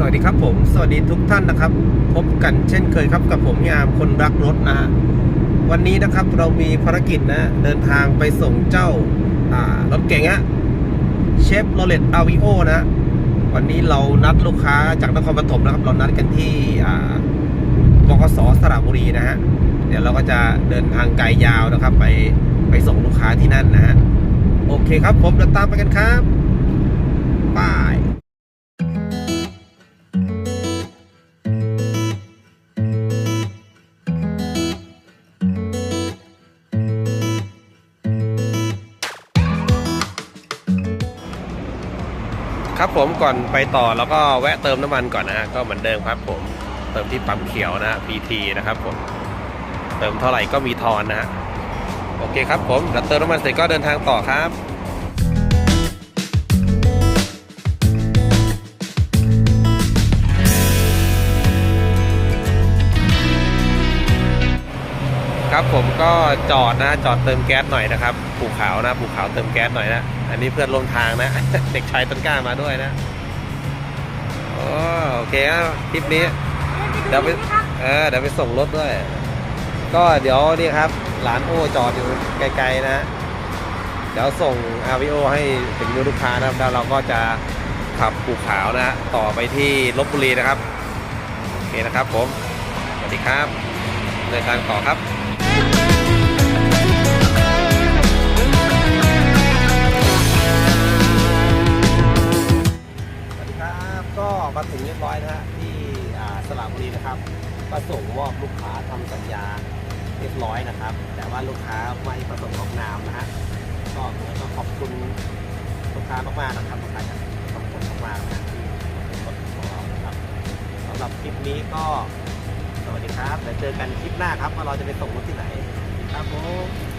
สวัสดีครับผม สวัสดีทุกท่านนะครับ พบกันเช่นเคยครับกับผมยามคนรักรถนะฮะวันนี้นะครับเรามีภารกิจนะเดินทางไปส่งเจ้ารถเก๋งอะเชฟโรเลตอาวิโอนะ วันนี้เรานัดลูกค้าจากนครปฐมนะครับ เรานัดกันที่บกสสระบุรีนะฮะเดี๋ยวเราก็จะเดินทางไกลยาวนะครับ ไปไปส่งลูกค้าที่นั่นนะฮะโอเคครับผมเดินตามไปกันครับบาย ครับผมก่อนไปต่อแล้วก็แวะเติมน้ำมันก่อนนะฮะก็เหมือนเดิมครับผมเติมที่ปั๊มเขียวนะฮะ PT นะครับผมเติมเท่าไหร่ก็มีทอนนะฮะโอเคครับผมเดี๋ยวเติมน้ำมันเสร็จก็เดินทางต่อครับครับผมก็จอดนะจอดเติมแก๊สหน่อยนะครับภูขาวนะภูขาวเติมแก๊สหน่อยนะ อันนี้เพื่อนร่วมทางนะ เด็กชายต้นกล้ามาด้วยนะโอ้โอเคครับทริปนี้ เดี๋ยวไปเออเดี๋ยวไปส่งรถด้วย ก็เดี๋ยวนี่ครับร้านโอจอดอยู่ไกลๆนะ เดี๋ยวส่ง RVO ให้ถึงมือลูกค้านะครับแล้วเราก็จะขับภูขาวนะฮะต่อไปที่ลบบุรีนะครับ โอเคนะครับผม สวัสดีครับเดินทางต่อครับ ก็มาถึงเรียบร้อยนะฮะที่อ่าสระบุรีนะครับ ก็ส่งมอบลูกค้าทำสัญญาเรียบร้อยนะครับ แต่ว่าลูกค้าไม่ประสงค์ออกนามนะฮะก็ก็ขอบคุณลูกค้ามากๆนะครับลูกค้าขอบคุณมากๆนะที่รถของเราครับสำหรับคลิปนี้ก็สวัสดีครับเดี๋ยวเจอกันคลิปหน้าครับว่าเราจะไปส่งรถที่ไหนครับผม